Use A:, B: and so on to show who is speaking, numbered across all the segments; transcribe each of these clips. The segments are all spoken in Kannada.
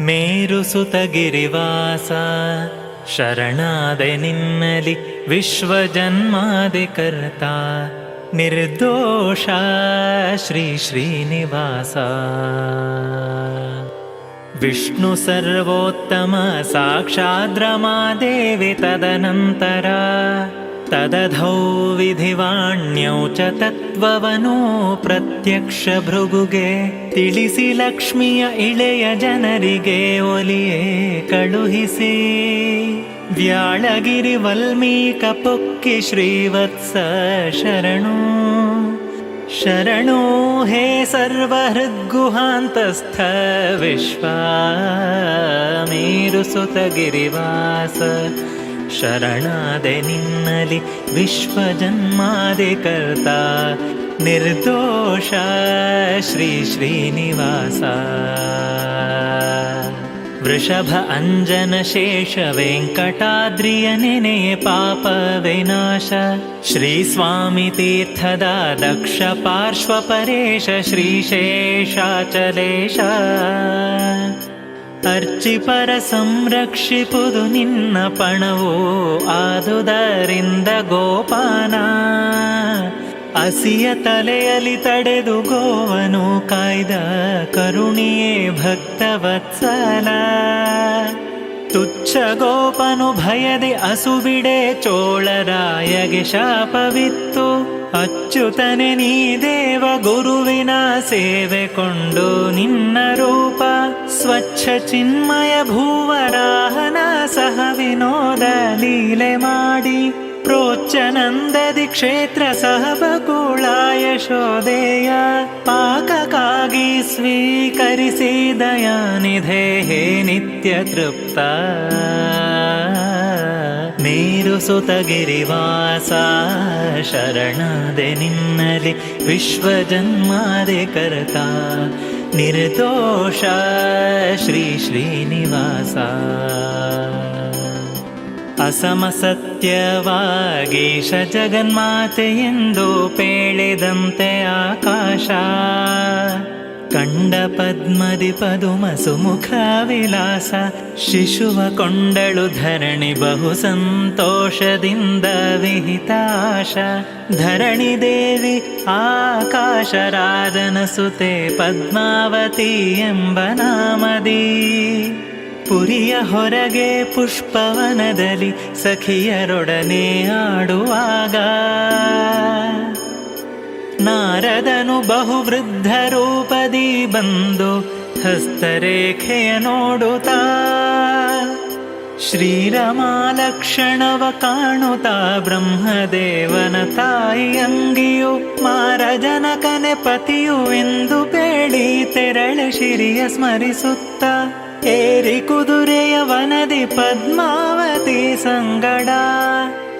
A: ಮೇರುಸುತಗಿರಿವಾಸ ಶರಣಾದೆ ನಿನ್ನಲಿ ವಿಶ್ವಜನ್ಮಾದಿ ಕರ್ತ ನಿರ್ದೋಷ ಶ್ರೀ ಶ್ರೀನಿವಾಸ. ವಿಷ್ಣು ಸರ್ವೋತ್ತಮ ಸಾಕ್ಷಾದ್ರಮಾದೇವಿ ತದನಂತರ ತದಧೌ ವಿಧಿವಾಣ್ಯೌ ಚ ತತ್ವವನೋ ಪ್ರತ್ಯಕ್ಷ ಭೃಗುಗೆ ತಿಳಿಸಿ ಲಕ್ಷ್ಮಿಯ ಇಳೆಯ ಜನರಿಗೆ ಒಲಿಯೇ ಕಳುಹಿಸಿ. ವ್ಯಾಳಗಿರಿ ವಲ್ಮೀಕ ಪೊಕ್ಕಿ ಶ್ರೀವತ್ಸ ಶರಣು. ಶರಣೋ ಹೇ ಸರ್ವಹೃದ್ಗುಹಾಂತಸ್ಥ ವಿಶ್ವಾಮೇರುಸುತಗಿರಿವಾಸ ಶರಣಾದೆ ನಿನ್ನಲಿ ವಿಶ್ವಜನ್ಮಾದಿ ಕರ್ತ ನಿರ್ದೋಷ ಶ್ರೀ ಶ್ರೀನಿವಾಸ ವೃಷಭ ಅಂಜನ ಶೇಷ ವೆಂಕಟಾದ್ರಿಯ ನೆನೆಯೇ ಪಾಪ ವಿನಾಶ ಶ್ರೀ ಅರ್ಚಿಪರ ಸಂರಕ್ಷಿಪುದು ನಿನ್ನ ಪಣವೋ ಆದುದರಿಂದ ಗೋಪಾನ. ಅಸಿಯ ತಲೆಯಲ್ಲಿ ತಡೆದು ಗೋವನು ಕಾಯ್ದ ಕರುಣಿಯೇ ಭಕ್ತವತ್ಸಲ. ತುಚ್ಛ ಗೋಪನು ಭಯದೆ ಅಸುಬಿಡೆ ಚೋಳರಾಯಗೆ ಶಾಪವಿತ್ತು. ಅಚ್ಚುತನೆ ನೀ ದೇವ ಗುರುವಿನ ಸೇವೆ ಕೊಂಡು ನಿನ್ನ ರೂಪ. ಸ್ವಚ್ಛ ಚಿನ್ಮಯ ಭೂವರಾಹನ ಸಹ ವಿನೋದ ಲೀಲೆ ಮಾಡಿ. ಪ್ರೋಚ್ಚನಂದದಿ ಕ್ಷೇತ್ರ ಸಹ ಬಕುಳ ಯಶೋದೆಯ ಪಾಕಕ್ಕಾಗಿ ಸ್ವೀಕರಿಸಿ ದಯಾನಿಧೆ, ಹೇ ನಿತ್ಯ ತೃಪ್ತ. ನೀರು ಸುತಗಿರಿವಾಸ, ಶರಣದೆ ನಿನ್ನಲಿ ವಿಶ್ವಜನ್ಮಾದೆ ಕರ್ತ. ನಿರ್ದೋಷ ಶ್ರೀ ಶ್ರೀನಿವಾಸ. ಅಸಮಸತ್ಯವಾಗೀಶ ಜಗನ್ಮಾತೆಯೆಂದು ಪೇಳಿದಂತೆ ಆಕಾಶ. ಕಂಡ ಪದ್ಮದಿ ಪದುಮ ಸುಮುಖ ವಿಲಾಸ. ಶಿಶುವ ಕೊಂಡಳು ಧರಣಿ ಬಹು ಸಂತೋಷದಿಂದ ವಿಹಿತಾಶ. ಧರಣಿ ದೇವಿ ಆಕಾಶ ರಾಜನ ಸುತೆ ಪದ್ಮಾವತಿ ಎಂಬ ನಾಮದಿ. ಪುರಿಯ ಹೊರಗೆ ಪುಷ್ಪವನದಲ್ಲಿ ಸಖಿಯರೊಡನೆ ಆಡುವಾಗ ನಾರದನು ಬಹು ವೃದ್ಧ ರೂಪದಿ ಬಂದು ಹಸ್ತರೇಖೆಯ ನೋಡುತ್ತಾ ಶ್ರೀರಮಾಲಕ್ಷಣವ ಕಾಣುತ್ತಾ ಬ್ರಹ್ಮದೇವನ ತಾಯಿ ಅಂಗಿಯು ಮಾರಜನಕನೆ ಪತಿಯು ಎಂದು ಬೇಡಿ ತೆರಳೆ ಶಿರಿಯ ಸ್ಮರಿಸುತ್ತ ಏರಿ ಕುದುರೆಯ ವನದಿ ಪದ್ಮಾವತಿ ಸಂಗಡ.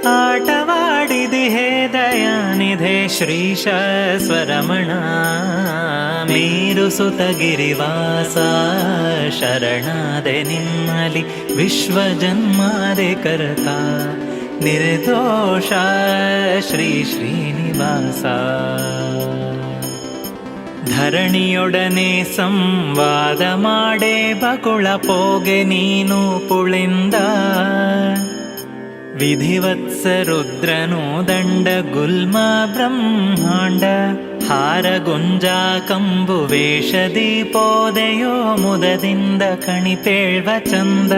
A: ಆಟವಾಡಿದಿ ಹೇ ದಯಾನಿಧೆ ಶ್ರೀಶ ಸ್ವರಮಣ ಮೀರು ಸುತಗಿರಿವಾಸ ಶರಣಾದೆ ನಿಮ್ಮಲಿ ವಿಶ್ವ ಜನ್ಮಾದೆ ಕರ್ತ. ನಿರ್ದೋಷ ಶ್ರೀ ಶ್ರೀನಿವಾಸ. ಧರಣಿಯೊಡನೆ ಸಂವಾದ ಮಾಡೇ ಬಕುಳ ಪೋಗೆ ನೀನು ಪುಳಿಂದ. ವಿಧಿವತ್ಸ ರುದ್ರನು ದಂಡ ಗುಲ್ಮ ಬ್ರಹ್ಮಾಂಡ. ಹಾರ ಗುಂಜಾ ಕಂಬು ವೇಷ ದೀಪೋದಯೋ ಮುದದಿಂದ ಕಣಿಪೇಳ್ವ ಚಂದ.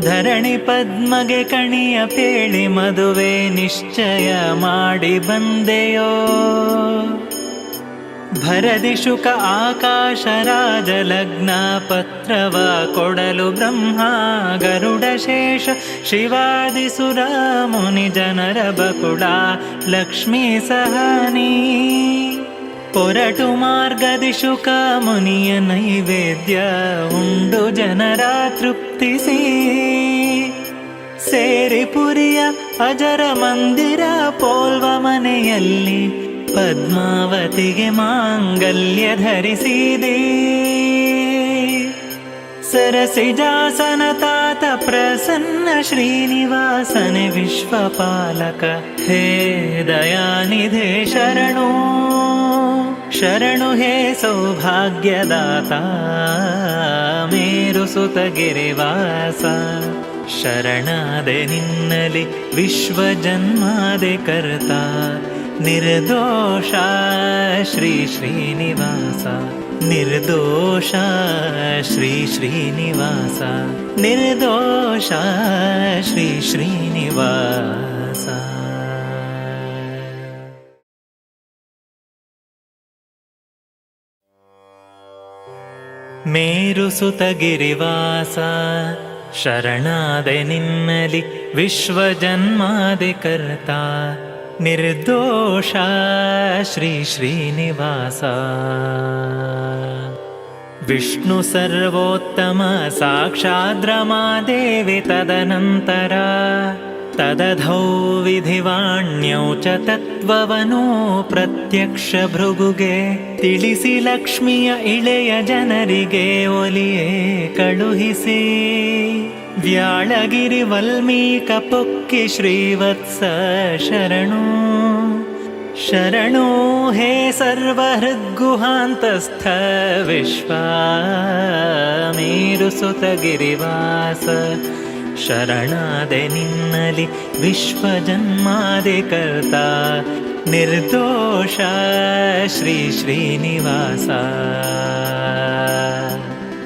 A: ಧರಣಿ ಪದ್ಮಗೆ ಕಣಿಯ ಪೇಳಿ ಮದುವೆ ನಿಶ್ಚಯ ಮಾಡಿ ಬಂದೆಯೋ. ಭರದಿ ಶುಕ ಆಕಾಶ ರಾಜ ಲಗ್ನ ಪತ್ರವ ಕೊಡಲು ಬ್ರಹ್ಮ ಗರುಡ ಶೇಷ ಶಿವಾದಿ ಸುರ ಮುನಿ ಜನರ ಬಕುಳ ಲಕ್ಷ್ಮೀ ಸಹನಿ. ಪೊರಟು ಮಾರ್ಗದಿ ಶುಕ ಮುನಿಯ ನೈವೇದ್ಯ ಉಂಡು ಜನರ ತೃಪ್ತಿಸಿ ಸೇರಿ ಪುರಿಯ ಅಜರ ಮಂದಿರ ಪೋಲ್ವ ಮನೆಯಲ್ಲಿ ಪದ್ಮಾವತಿಗೆ ಮಾಂಗಲ್ಯ ಧರಿಸಿದೆ. ಸರಸಿಜಾಸನ ತಾತ ಪ್ರಸನ್ನ ಶ್ರೀನಿವಾಸನೆ ವಿಶ್ವಪಾಲಕ. ಹೇ ದಯಾನಿಧೆ ಶರಣೋ. ಶರಣು, ಹೇ ಸೌಭಾಗ್ಯದಾತ. ಮೇರು ಸುತಗಿರಿವಾಸ. ಶರಣಾದೆ ನಿನ್ನಲಿ ವಿಶ್ವ ಜನ್ಮಾದೆ ಕರ್ತ ನಿರ್ದೋಷ ಶ್ರೀ ಶ್ರೀನಿವಾಸ. ನಿರ್ದೋಷ ಶ್ರೀ ಶ್ರೀನಿವಾಸ. ನಿರ್ದೋಷ ಶ್ರೀ ಶ್ರೀನಿವಾಸ. ಮೇರು ನಿರ್ದೋಷ ಶ್ರೀ ಶ್ರೀನಿವಾಸ. ವಿಷ್ಣು ಸರ್ವೋತ್ತಮ ಸಾಕ್ಷಾದ್ರಮಾದೇವಿ ತದನಂತರ ತದಧೌ ವಿಧಿವಾಣ್ಯೌ ಚ ತತ್ವವನು ಪ್ರತ್ಯಕ್ಷ ಭೃಗುಗೆ ತಿಳಿಸಿ ಲಕ್ಷ್ಮಿಯ ಇಳೆಯ ಜನರಿಗೆ ಒಲಿಯೇ ಕಳುಹಿಸಿ. ವ್ಯಾಳಗಿರಿ ವಲ್ಮೀಕ ಪೊಕ್ಕಿ ಶ್ರೀವತ್ಸ ಶರಣು. ಶರಣೋ ಹೇ ಸರ್ವಹೃದ್ಗುಹಾಂತಸ್ಥ ವಿಶ್ವಾಮೇರು ಸುತಗಿರಿವಾಸ. ಶರಣಾದೆ ನಿನ್ನಲಿ ವಿಶ್ವ ಜನ್ಮಾದೆ ಕರ್ತ. ನಿರ್ದೋಷ ಶ್ರೀ ಶ್ರೀನಿವಾಸ.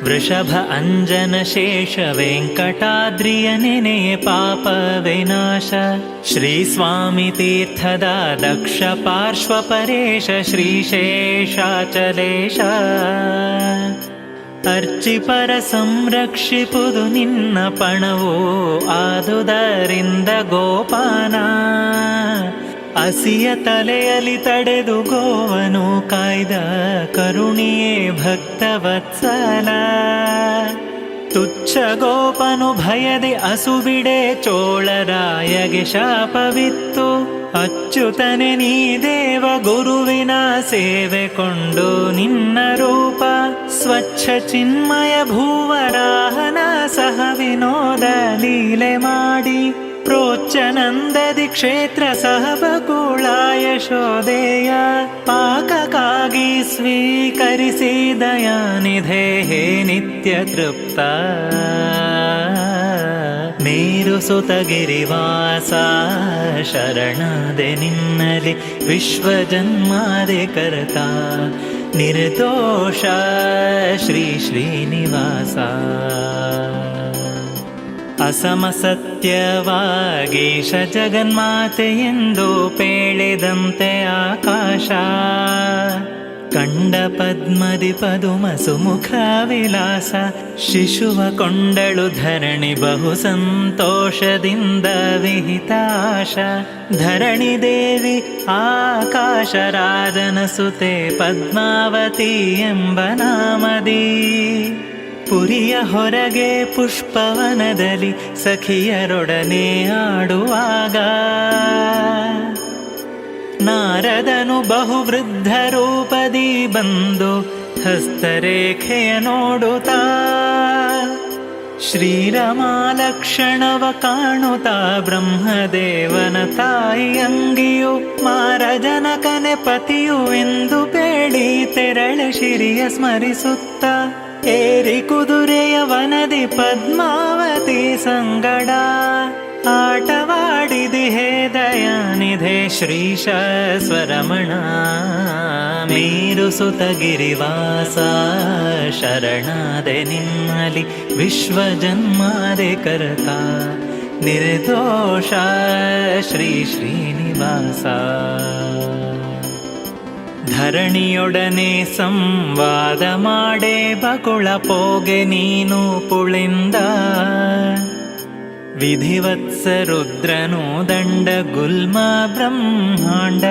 A: वृषभ अञ्जनशेषवेङ्कटाद्रियनिने पापविनाश श्रीस्वामितीर्थदा दक्ष पार्श्वपरेश श्रीशेषाचलेश। अर्चि निन्न पणवो आदुदरिन्द गोपाना ಅಸಿಯ ತಲೆಯಲ್ಲಿ ತಡೆದು ಗೋವನು ಕಾಯ್ದ ಕರುಣಿಯೇ ಭಕ್ತವತ್ಸಲ ತುಚ್ಛ ಗೋಪನು ಭಯದೆ ಅಸುಬಿಡೆ ಚೋಳರಾಯಗೆ ಶಾಪವಿತ್ತು. ಅಚ್ಚುತನೆ ನೀ ದೇವ ಗುರುವಿನ ಸೇವೆ ಕೊಂಡು ನಿನ್ನ ರೂಪ. ಸ್ವಚ್ಛ ಚಿನ್ಮಯ ಭೂವರಾಹನ ಸಹ ವಿನೋದ ಲೀಲೆ ಮಾಡಿ. ಪ್ರೋಚ್ಚನಂದದಿ ಕ್ಷೇತ್ರ ಸಹ ಬಕುಳ ಯಶೋದೆಯ ಪಾಕಕ್ಕಾಗಿ ಸ್ವೀಕರಿಸಿ ದಯಾನಿಧೆ ಹೇ ನಿತ್ಯ ತೃಪ್ತ. ನೀರು ಸುತಗಿರಿವಾಸ ಶರಣದೆ ನಿನ್ನಲಿ ವಿಶ್ವಜನ್ಮಾದೆ ಕರ್ತ. ನಿರ್ದೋಷ ಶ್ರೀ ಶ್ರೀನಿವಾಸ. ಅಸಮಸತ್ಯವಾಗೀಶ ಜಗನ್ಮಾತೆ ಎಂದು ಪೇಳಿದಂತೆ ಆಕಾಶ. ಕಂಡ ಪದ್ಮದಿ ಪದುಮ ಸುಮುಖ ವಿಲಾಸ. ಶಿಶುವ ಕೊಂಡಳು ಧರಣಿ ಬಹು ಸಂತೋಷದಿಂದ ವಿಹಿತಾಶ. ಧರಣಿ ದೇವಿ ಆಕಾಶ ರಾಜನ ಸುತೆ ಪದ್ಮಾವತಿ ಎಂಬ ನಾಮದಿ. ಪುರಿಯ ಹೊರಗೆ ಪುಷ್ಪವನದಲ್ಲಿ ಸಖಿಯರೊಡನೆ ಆಡುವಾಗ ನಾರದನು ಬಹುವೃದ್ಧ ರೂಪದಿ ಬಂದು ಹಸ್ತರೇಖೆಯ ನೋಡುತ್ತಾ ಶ್ರೀರಮಾಲಕ್ಷಣವ ಕಾಣುತ್ತಾ ಬ್ರಹ್ಮದೇವನ ತಾಯಿ ಅಂಗಿಯು ಮಾರಜನಕನೆ ಪತಿಯು ಎಂದು ಬೇಡಿ ತೆರಳೆ ಶಿರಿಯ ಸ್ಮರಿಸುತ್ತ ಏರಿ ಕುದುರೆಯ ವನದಿ ಪದ್ಮಾವತಿ ಸಂಗಡ. ಆಟವಾಡಿದಿ ಹೇ ದಯಾನಿಧೆ ಶ್ರೀಶ ಸ್ವರಮಣ ಮೇರು ಸುತಗಿರಿವಾಸ ಶರಣಾದೆ ನಿಮ್ಮಲಿ ವಿಶ್ವ ಜನ್ಮಾದೆ ಕರತ. ನಿರ್ದೋಷ ಶ್ರೀ ಶ್ರೀನಿವಾಸ. ಧರಣಿಯೊಡನೆ ಸಂವಾದ ಮಾಡೆ ಬಗುಳ ಪೋಗೆ ನೀನು ಪುಳಿಂದ. ವಿಧಿವತ್ಸ ರುದ್ರನು ದಂಡ ಗುಲ್ಮ ಬ್ರಹ್ಮಾಂಡ.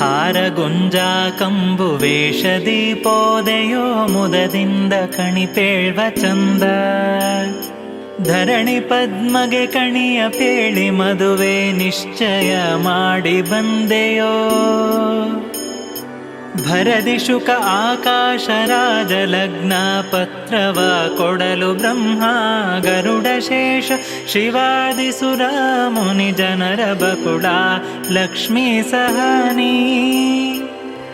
A: ಹಾರ ಗುಂಜಾ ಕಂಬು ವೇಷ ದೀಪೋದಯೋ ಮುದದಿಂದ ಕಣಿಪೇಳ್ವ ಚಂದ. ಧರಣಿ ಪದ್ಮಗೆ ಕಣಿಯ ಪೇಳಿ ಮದುವೆ ನಿಶ್ಚಯ ಮಾಡಿ ಬಂದೆಯೋ. ಭರದಿ ಶುಕ ಆಕಾಶ ರಾಜ ಲಗ್ನ ಪತ್ರವ ಕೊಡಲು ಬ್ರಹ್ಮ ಗರುಡ ಶೇಷ ಶಿವಾದಿ ಸುರ ಮುನಿ ಜನರ ಬಕುಳ ಲಕ್ಷ್ಮೀ ಸಹನಿ.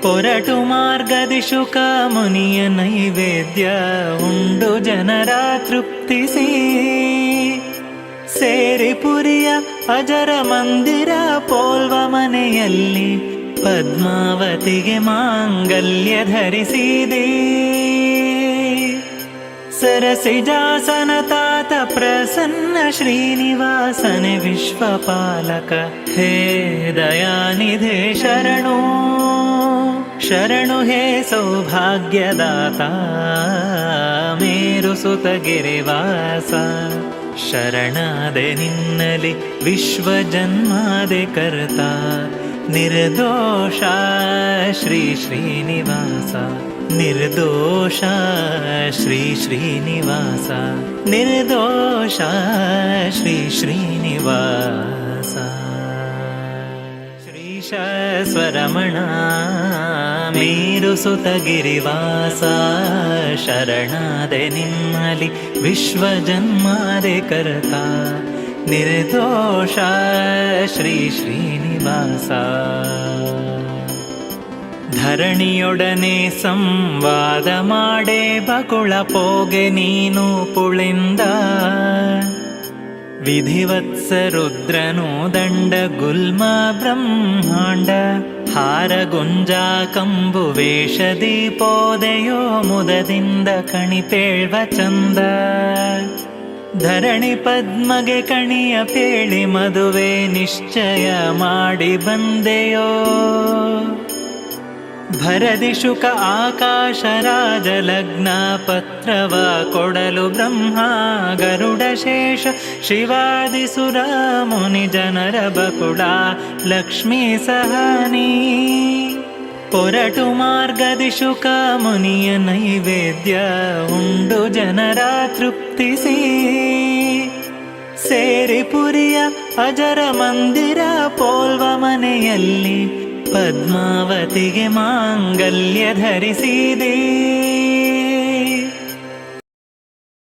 A: ಪೊರಟು ಮಾರ್ಗದಿ ಶುಕ ಮುನಿಯ ನೈವೇದ್ಯ ಉಂಡು ಜನರ ತೃಪ್ತಿಸಿ. ಸೇರಿ ಪುರಿಯ ಅಜರ ಮಂದಿರ ಪೋಲ್ವ ಮನೆಯಲ್ಲಿ ಪದ್ಮಾವತಿಗೆ ಮಾಂಗಲ್ಯ ಧರಿಸಿದೆ. ಸರಸಿಜಾಸನ ತಾತ ಪ್ರಸನ್ನ ಶ್ರೀನಿವಾಸನೆ ವಿಶ್ವಪಾಲಕ. ಹೇ ದಯಾನಿಧೆ ಶರಣು ಶರಣು ಹೇ ಸೌಭಾಗ್ಯದಾತ. ಮೇರು ಸುತಗಿರಿವಾಸ, ಶರಣಾದೆ ನಿನ್ನಲಿ ವಿಶ್ವ ಜನ್ಮಾದೆ ಕರ್ತ. ನಿರ್ದೋಷ, ಶ್ರೀ ಶ್ರೀನಿವಾಸ. ನಿರ್ದೋಷ, ಶ್ರೀ ಶ್ರೀನಿವಾಸ. ನಿರ್ದೋಷ, ಶ್ರೀ ಶ್ರೀನಿವಾಸ. ಶ್ರೀಶ ಸ್ವರಮಣ ಮೇರು ಸುತಗಿರಿವಾಸ ಶರಣಾದೆ ನಿಮ್ಮಲಿ ನಿರ್ದೋಷ. ಶ್ರೀ ಶ್ರೀನಿವಾಸ. ಧರಣಿಯೊಡನೆ ಸಂವಾದ ಮಾಡೆ ಬಕುಳ ಪೋಗೆ ನೀನು ಪುಳಿಂದ. ವಿಧಿವತ್ಸ ರುದ್ರನು ದಂಡ ಗುಲ್ಮ ಬ್ರಹ್ಮಾಂಡ. ಹಾರ ಗುಂಜಾ ಕಂಬು ವೇಷ ದೀಪೋದಯೋ ಮುದದಿಂದ ಕಣಿಪೇಳ್ವ ಚಂದ. ಧರಣಿ ಪದ್ಮಗೆ ಕಣಿಯ ಪೇಳಿ ಮದುವೆ ನಿಶ್ಚಯ ಮಾಡಿ ಬಂದೆಯೋ? ಭರದಿ ಶುಕ ಆಕಾಶ ರಾಜ ಲಗ್ನ ಪತ್ರವ ಕೊಡಲು ಬ್ರಹ್ಮ ಗರುಡ ಶೇಷ ಶಿವಾದಿ ಸುರ ಮುನಿ ಜನರ ಬಕುಳ ಲಕ್ಷ್ಮೀ ಸಹನಿ. ಪೊರಟು ಮಾರ್ಗದಿ ಶುಕ ಮುನಿಯ ನೈವೇದ್ಯ ಉಂಡು ಜನರ ತೃಪ್ತಿಸಿ. ಸೇರಿ ಪುರಿಯ ಅಜರ ಮಂದಿರ ಪೋಲ್ವ ಮನೆಯಲ್ಲಿ ಪದ್ಮಾವತಿಗೆ ಮಾಂಗಲ್ಯ ಧರಿಸಿದೆ.